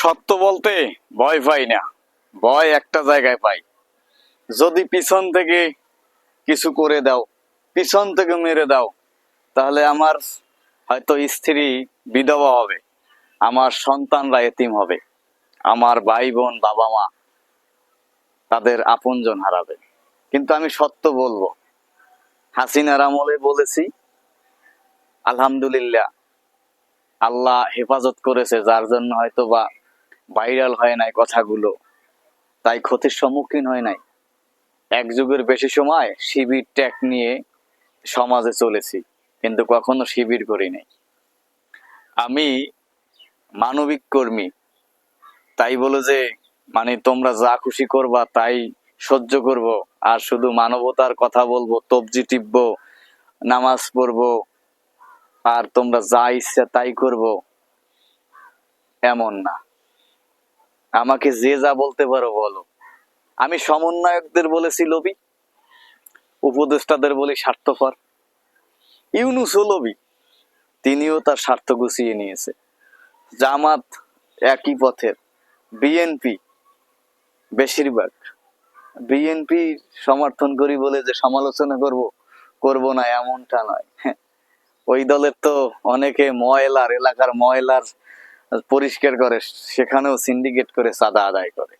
সত্য বলতে ভয় পাই না। ভয় একটা জায়গায় পাই। যদি পিছন থেকে কিছু করে দাও, পিছন থেকে মেরে দাও, তাহলে আমার হয়তো স্ত্রী বিধবা হবে, আমার সন্তানরা এতিম হবে, আমার ভাই বোন বাবা মা তাদের আপনজন হারাবে। কিন্তু আমি সত্য বলব, হাসিনার আমলে বলেছি, আলহামদুলিল্লাহ, আল্লাহ হেফাজত করেছে, যার জন্য হয়তো বা ভাইরাল হয় নাই কথাগুলো। তাই ক্ষতির সম্মুখীন হয় নাই। এক যুগের বেশি সময় শিবির ট্যাগ নিয়ে সমাজে চলেছি, কিন্তু কখনো শিবির করি নাই। আমি মানবিক কর্মী। তাই বলে যে মানে তোমরা যা খুশি করবা তাই সহ্য করব। আর শুধু মানবতার কথা বলব, তবজি টিপবো, নামাজ পড়ব, আর তোমরা যা ইচ্ছা তাই করব, এমন না। আমাকে যে যা বলতে পারো বলো। আমি সমন্বয়কদের বলেছি লবি উপদেষ্টাদের বলি স্বার্থপর। ইউনুসও লবি তিনিও তার স্বার্থ গুছিয়ে নিয়েছে। জামাত একই পথের, বিএনপি বেশিরভাগ। বিএনপি সমর্থন করি বলে যে সমালোচনা করব করব না, এমনটা নয়। ওই দলের তো অনেকে ময়লার, এলাকার ময়লার পরিষ্কার করে, সেখানেও সিন্ডিকেট করে চাঁদা আদায় করে।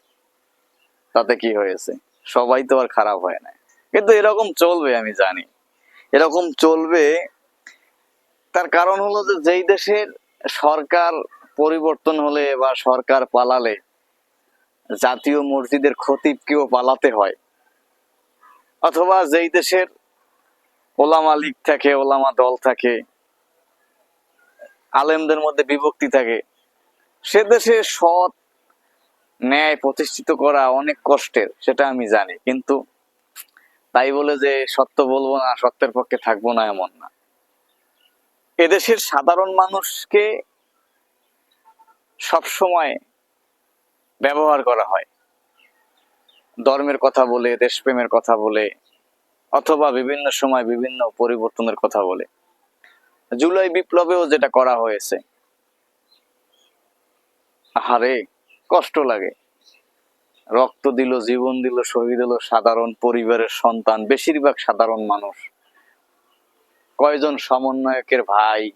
তাতে কি হয়েছে? সবাই তো আর খারাপ হয় না। কিন্তু এরকম চলবে, আমি জানি। এরকম চলবে, তার কারণ হলো যে যেই দেশের সরকার পরিবর্তন হলে বা সরকার পালালে, জাতীয় মসজিদের খতিবকেও পালাতে হয়। অথবা যেই দেশের ওলামা লীগ থাকে, ওলামা দল থাকে, আলেমদের মধ্যে বিভক্তি থাকে সে দেশে সৎ ন্যায় প্রতিষ্ঠিত করা অনেক কষ্টের, সেটা আমি জানি। কিন্তু তাই বলে যে সত্য বলব না, সত্যের পক্ষে থাকব না এমন না। এদেশের সাধারণ মানুষকে সবসময় ব্যবহার করা হয়। ধর্মের কথা বলে, দেশপ্রেমের কথা বলে, অথবা বিভিন্ন সময় বিভিন্ন পরিবর্তনের কথা বলে। জুলাই বিপ্লবেও যেটা করা হয়েছে আহারে, কষ্ট লাগে। রক্ত দিল, জীবন দিল, শহীদ হলো সাধারণ পরিবারের সন্তান, বেশিরভাগ সাধারণ মানুষ। কয়জন সমন্বয়কের ভাই,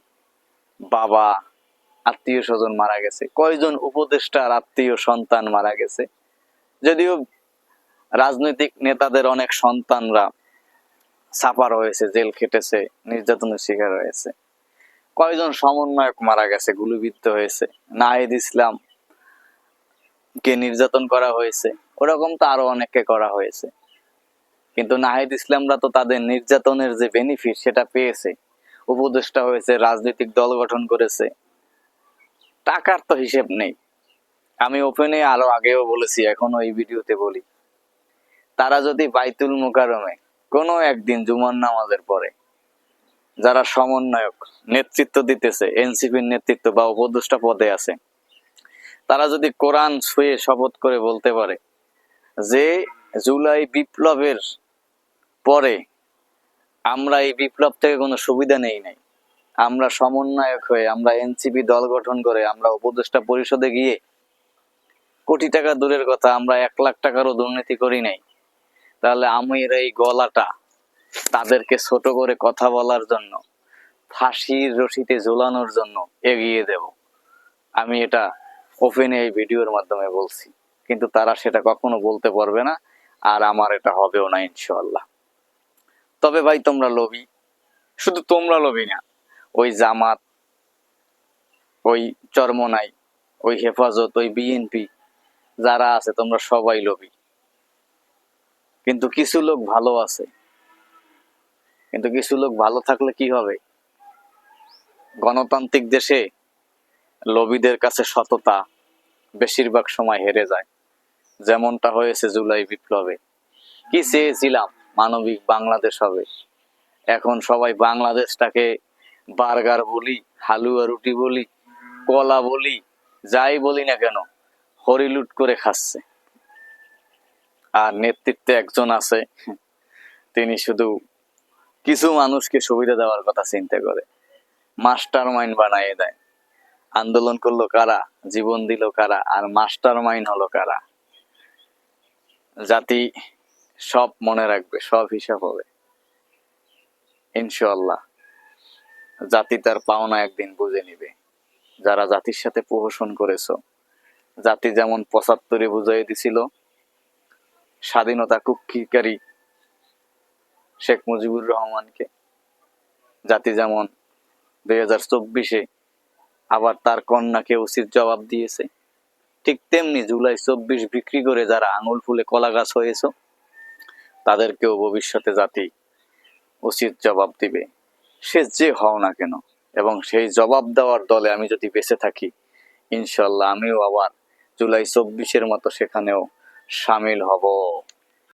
বাবা, আত্মীয় স্বজন মারা গেছে? কয়জন উপদেষ্টার আত্মীয় সন্তান মারা গেছে? যদিও রাজনৈতিক নেতাদের অনেক সন্তানরা সাফার হয়েছে, জেল খেটেছে, নির্যাতনের শিকার হয়েছে। কয়জন সমন্বয়ক মারা গেছে, গুলিবিদ্ধ হয়েছে? নাহিদ ইসলাম কে নির্যাতন করা হয়েছে, ওরকম তো আরও অনেককে করা হয়েছে। কিন্তু নাহিদ ইসলামরা তো তাদের নির্যাতনের যে বেনিফিট সেটা পেয়েছে, উপদেষ্টা হয়েছে, রাজনৈতিক দল গঠন করেছে, টাকার তো হিসেব নেই। আমি ওপেনে আরও আগেও বলেছি, এখনও এই ভিডিওতে বলি। তারা যদি বাইতুল মুকারমে কোনো একদিন জুমার নামাজের পরে যারা সমন্বয়ক নেতৃত্ব দিতেছে, এনসিপির নেতৃত্ব বা উপদেষ্টা পদে আছে তারা যদি কোরআন ছুঁয়ে শপথ করে বলতে পারে যে জুলাই বিপ্লবের পরে আমরা এই বিপ্লব থেকে কোনো সুবিধা নেই নাই। আমরা সমন্বয়ক হয়ে, আমরা এনসিপি দল গঠন করে, আমরা উপদেষ্টা পরিষদে গিয়ে কোটি টাকা দূরের কথা, আমরা এক লাখ টাকারও দুর্নীতি করি নাই। তাহলে আমি এই গলাটা তাদেরকে ছোট করে কথা বলার জন্য, ফাঁসির রশিতে ঝোলানোর জন্য এগিয়ে দেব। আমি এটা ওপেনে এই ভিডিওর মাধ্যমে বলছি। কিন্তু তারা সেটা কখনো বলতে পারবে না, আর আমার এটা হবেও না ইনশাল্লাহ তবে ভাই, তোমরা লোভী। শুধু তোমরা লোভী না, ওই জামাত, ওই চরমনাই, ওই হেফাজত, ওই বিএনপি যারা আছে, তোমরা সবাই লোভী। কিন্তু কিছু লোক ভালো আছে। কিন্তু কিছু লোক ভালো থাকলে কি হবে? গণতান্ত্রিক দেশে লবিদের কাছে সততা বেশিরভাগ সময় হেরে যায়। যেমনটা হয়েছে জুলাই বিপ্লবে। কি চেয়েছিলাম? মানবিক বাংলাদেশ হবে। এখন সবাই বাংলাদেশটাকে বার্গার বলি, হালুয়া রুটি বলি, কলা বলি, যাই বলি না কেন হরিলুট করে খাচ্ছে। আর নেতৃত্বে একজন আছে, তিনি শুধু কিছু মানুষকে সুবিধা দেওয়ার কথা চিন্তা করে। মাস্টার মাইন্ড বানাইয়ে দেয়। আন্দোলন করল কারা? জীবন দিল কারা? আর মাস্টার মাইন্ড হলো কারা? জাতি সব মনে রাখবে, সব হিসাব হবে। ইনশাল্লাহ জাতি তার পাওনা একদিন বুঝে নিবে। যারা জাতির সাথে প্রহসন করেছ, জাতি যেমন পঁচাত্তরে বুঝাই দিছিল, স্বাধীনতা কুক্ষিকারী শেখ মুজিবুর রহমানকে, জাতি যেমন দুই হাজার চব্বিশে আবার তার কন্যাকে উচিত জবাব দিয়েছে। ঠিক তেমনি জুলাই চব্বিশ বিক্রি করে যারা আঙুল ফুলে কলা গাছ হয়েছ, তাদেরকেও ভবিষ্যতে জাতি উচিত জবাব দিবে। সে যে হও না কেন, এবং সেই জবাব দেওয়ার দলে আমি যদি বেঁচে থাকি ইনশাল্লাহ আমিও আবার জুলাই চব্বিশের মতো সেখানেও সামিল হব।